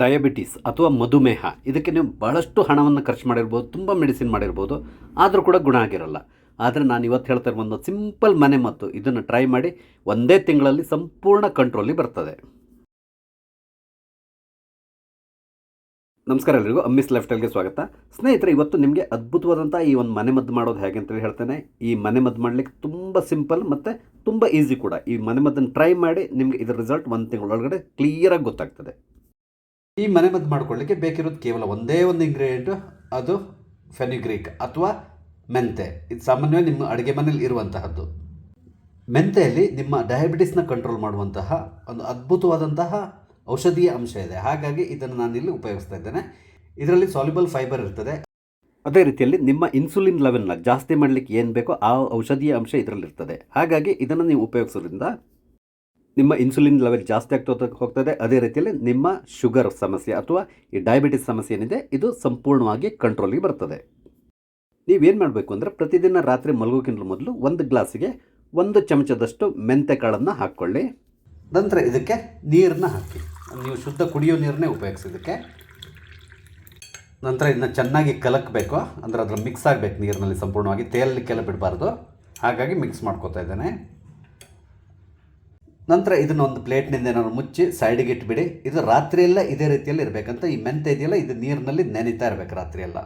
Diabetes ಅಥವಾ ಮಧುಮೇಹ, ಇದಕ್ಕೆ ನೀವು ಭಾಳಷ್ಟು ಹಣವನ್ನು ಖರ್ಚು ಮಾಡಿರ್ಬೋದು, ತುಂಬ ಮೆಡಿಸಿನ್ ಮಾಡಿರ್ಬೋದು, ಆದರೂ ಕೂಡ ಗುಣ ಆಗಿರಲ್ಲ. ಆದರೆ ನಾನು ಇವತ್ತು ಹೇಳ್ತಾ ಇರೋ ಒಂದು ಸಿಂಪಲ್ ಮನೆ ಮತ್ತು ಇದನ್ನು ಟ್ರೈ ಮಾಡಿ, ಒಂದೇ ತಿಂಗಳಲ್ಲಿ ಸಂಪೂರ್ಣ ಕಂಟ್ರೋಲಿ ಬರ್ತದೆ. ನಮಸ್ಕಾರ ಎಲ್ಲರಿಗೂ ಅಮ್ಮಿಸ್ ಲೈಫ್ ಸ್ಟೈಲ್ಗೆ ಸ್ವಾಗತ. ಸ್ನೇಹಿತರೆ, ಇವತ್ತು ನಿಮಗೆ ಅದ್ಭುತವಾದಂಥ ಈ ಒಂದು ಮನೆ ಮದ್ದು ಮಾಡೋದು ಹೇಗೆ ಅಂತೇಳಿ ಹೇಳ್ತೇನೆ. ಈ ಮನೆ ಮದ್ದು ಮಾಡಲಿಕ್ಕೆ ತುಂಬ ಸಿಂಪಲ್ ಮತ್ತು ತುಂಬ ಈಸಿ ಕೂಡ. ಈ ಮನೆ ಮದ್ದನ್ನು ಟ್ರೈ ಮಾಡಿ, ನಿಮಗೆ ಇದರ ರಿಸಲ್ಟ್ ಒಂದು ತಿಂಗಳೊಳಗಡೆ ಕ್ಲಿಯರಾಗಿ ಗೊತ್ತಾಗ್ತದೆ. ಈ ಮನೆ ಮದ್ದು ಮಾಡ್ಕೊಳ್ಳಿಕ್ಕೆ ಬೇಕಿರೋದು ಕೇವಲ ಒಂದೇ ಒಂದು ಇಂಗ್ರೀಡಿಯೆಂಟು ಅದು ಫೆನಿಗ್ರೀಕ್ ಅಥವಾ ಮೆಂತೆ. ಇದು ಸಾಮಾನ್ಯವಾಗಿ ನಿಮ್ಮ ಅಡುಗೆ ಮನೇಲಿ ಇರುವಂತಹದ್ದು. ಮೆಂತೆಯಲ್ಲಿ ನಿಮ್ಮ ಡಯಾಬಿಟಿಸ್ನ ಕಂಟ್ರೋಲ್ ಮಾಡುವಂತಹ ಒಂದು ಅದ್ಭುತವಾದಂತಹ ಔಷಧೀಯ ಅಂಶ ಇದೆ. ಹಾಗಾಗಿ ಇದನ್ನು ನಾನಿಲ್ಲಿ ಉಪಯೋಗಿಸ್ತಾ ಇದ್ದೇನೆ. ಇದರಲ್ಲಿ ಸಾಲಿಬಲ್ ಫೈಬರ್ ಇರ್ತದೆ. ಅದೇ ರೀತಿಯಲ್ಲಿ ನಿಮ್ಮ ಇನ್ಸುಲಿನ್ ಲೆವೆಲ್ನ ಜಾಸ್ತಿ ಮಾಡಲಿಕ್ಕೆ ಏನು ಬೇಕೋ ಆ ಔಷಧೀಯ ಅಂಶ ಇದರಲ್ಲಿರ್ತದೆ. ಹಾಗಾಗಿ ಇದನ್ನು ನೀವು ಉಪಯೋಗಿಸೋದ್ರಿಂದ ನಿಮ್ಮ ಇನ್ಸುಲಿನ್ ಲೆವೆಲ್ ಜಾಸ್ತಿ ಆಗ್ತಾ ಹೋಗ್ತದೆ. ಅದೇ ರೀತಿಯಲ್ಲಿ ನಿಮ್ಮ ಶುಗರ್ ಸಮಸ್ಯೆ ಅಥವಾ ಈ ಡಯಾಬಿಟಿಸ್ ಸಮಸ್ಯೆ ಏನಿದೆ, ಇದು ಸಂಪೂರ್ಣವಾಗಿ ಕಂಟ್ರೋಲಿಗೆ ಬರ್ತದೆ. ನೀವೇನು ಮಾಡಬೇಕು ಅಂದರೆ ಪ್ರತಿದಿನ ರಾತ್ರಿ ಮಲಗೋಕ್ಕಿಂತ ಮೊದಲು ಒಂದು ಗ್ಲಾಸಿಗೆ ಒಂದು ಚಮಚದಷ್ಟು ಮೆಂತೆ ಕಾಳನ್ನು ಹಾಕ್ಕೊಳ್ಳಿ. ನಂತರ ಇದಕ್ಕೆ ನೀರನ್ನ ಹಾಕಿ. ನೀವು ಶುದ್ಧ ಕುಡಿಯೋ ನೀರನ್ನೇ ಉಪಯೋಗಿಸಿ ಇದಕ್ಕೆ. ನಂತರ ಇದನ್ನ ಚೆನ್ನಾಗಿ ಕಲಕಬೇಕು. ಅಂದರೆ ಅದರ ಮಿಕ್ಸ್ ಆಗಬೇಕು ನೀರಿನಲ್ಲಿ ಸಂಪೂರ್ಣವಾಗಿ. ತೇಲಲಿಕ್ಕೆಲ್ಲ ಬಿಡಬಾರ್ದು. ಹಾಗಾಗಿ ಮಿಕ್ಸ್ ಮಾಡ್ಕೋತಾ ಇದ್ದೇನೆ. ನಂತರ ಇದನ್ನು ಒಂದು ಪ್ಲೇಟ್ನಿಂದ ಏನಾದ್ರು ಮುಚ್ಚಿ ಸೈಡಿಗೆ ಇಟ್ಬಿಡಿ. ಇದು ರಾತ್ರಿಯೆಲ್ಲ ಇದೇ ರೀತಿಯಲ್ಲಿ ಇರಬೇಕಂತ ಈ ಮೆಂತೆ ಇದೆಯಲ್ಲ, ಇದು ನೀರಿನಲ್ಲಿ ನೆನೀತಾ ಇರಬೇಕು ರಾತ್ರಿಯೆಲ್ಲ.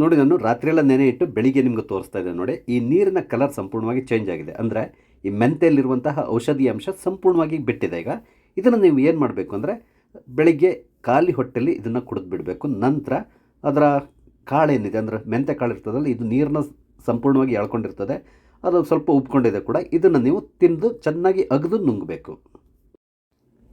ನೋಡಿ ನಾನು ರಾತ್ರಿಯೆಲ್ಲ ನೆನೆ ಇಟ್ಟು ಬೆಳಿಗ್ಗೆ ನಿಮ್ಗೆ ತೋರಿಸ್ತಾ ಇದೆ ನೋಡಿ, ಈ ನೀರಿನ ಕಲರ್ ಸಂಪೂರ್ಣವಾಗಿ ಚೇಂಜ್ ಆಗಿದೆ. ಅಂದರೆ ಈ ಮೆಂತೆಯಲ್ಲಿರುವಂತಹ ಔಷಧಿ ಅಂಶ ಸಂಪೂರ್ಣವಾಗಿ ಬಿಟ್ಟಿದೆ ಈಗ. ಇದನ್ನು ನೀವು ಏನು ಮಾಡಬೇಕು ಅಂದರೆ ಬೆಳಿಗ್ಗೆ ಖಾಲಿ ಹೊಟ್ಟೆಲಿ ಇದನ್ನು ಕುಡಿದು ಬಿಡಬೇಕು. ನಂತರ ಅದರ ಕಾಳೇನಿದೆ ಅಂದರೆ ಮೆಂತೆ ಕಾಳು ಇರ್ತದಲ್ಲ, ಇದು ನೀರನ್ನ ಸಂಪೂರ್ಣವಾಗಿ ಎಳ್ಕೊಂಡಿರ್ತದೆ. ಅದು ಸ್ವಲ್ಪ ಉಪ್ಕೊಂಡಿದೆ ಕೂಡ ಇದನ್ನು ನೀವು ತಿಂದು ಚೆನ್ನಾಗಿ ಅಗದು ನುಂಗಬೇಕು.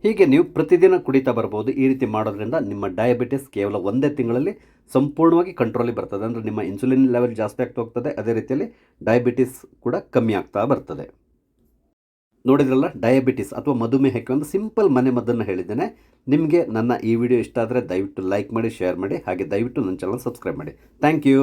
ಹೀಗೆ ನೀವು ಪ್ರತಿದಿನ ಕುಡಿತಾ ಬರ್ಬೋದು. ಈ ರೀತಿ ಮಾಡೋದ್ರಿಂದ ನಿಮ್ಮ ಡಯಾಬಿಟಿಸ್ ಕೇವಲ ಒಂದೇ ತಿಂಗಳಲ್ಲಿ ಸಂಪೂರ್ಣವಾಗಿ ಕಂಟ್ರೋಲಿಗೆ ಬರ್ತದೆ. ಅಂದರೆ ನಿಮ್ಮ ಇನ್ಸುಲಿನ್ ಲೆವೆಲ್ ಜಾಸ್ತಿ ಆಗ್ತಾ ಹೋಗ್ತದೆ. ಅದೇ ರೀತಿಯಲ್ಲಿ ಡಯಾಬಿಟಿಸ್ ಕೂಡ ಕಮ್ಮಿ ಆಗ್ತಾ ಬರ್ತದೆ. ನೋಡಿದ್ರಲ್ಲ ಡಯಾಬಿಟಿಸ್ ಅಥವಾ ಮಧುಮೇಹಕ್ಕೆ ಒಂದು ಸಿಂಪಲ್ ಮನೆ ಮದ್ದನ್ನು ಹೇಳಿದ್ದೇನೆ. ನಿಮಗೆ ನನ್ನ ಈ ವಿಡಿಯೋ ಇಷ್ಟ ಆದರೆ ದಯವಿಟ್ಟು ಲೈಕ್ ಮಾಡಿ ಶೇರ್ ಮಾಡಿ. ಹಾಗೆ ದಯವಿಟ್ಟು ನನ್ನ ಚಾನಲ್ ಸಬ್ಸ್ಕ್ರೈಬ್ ಮಾಡಿ. Thank you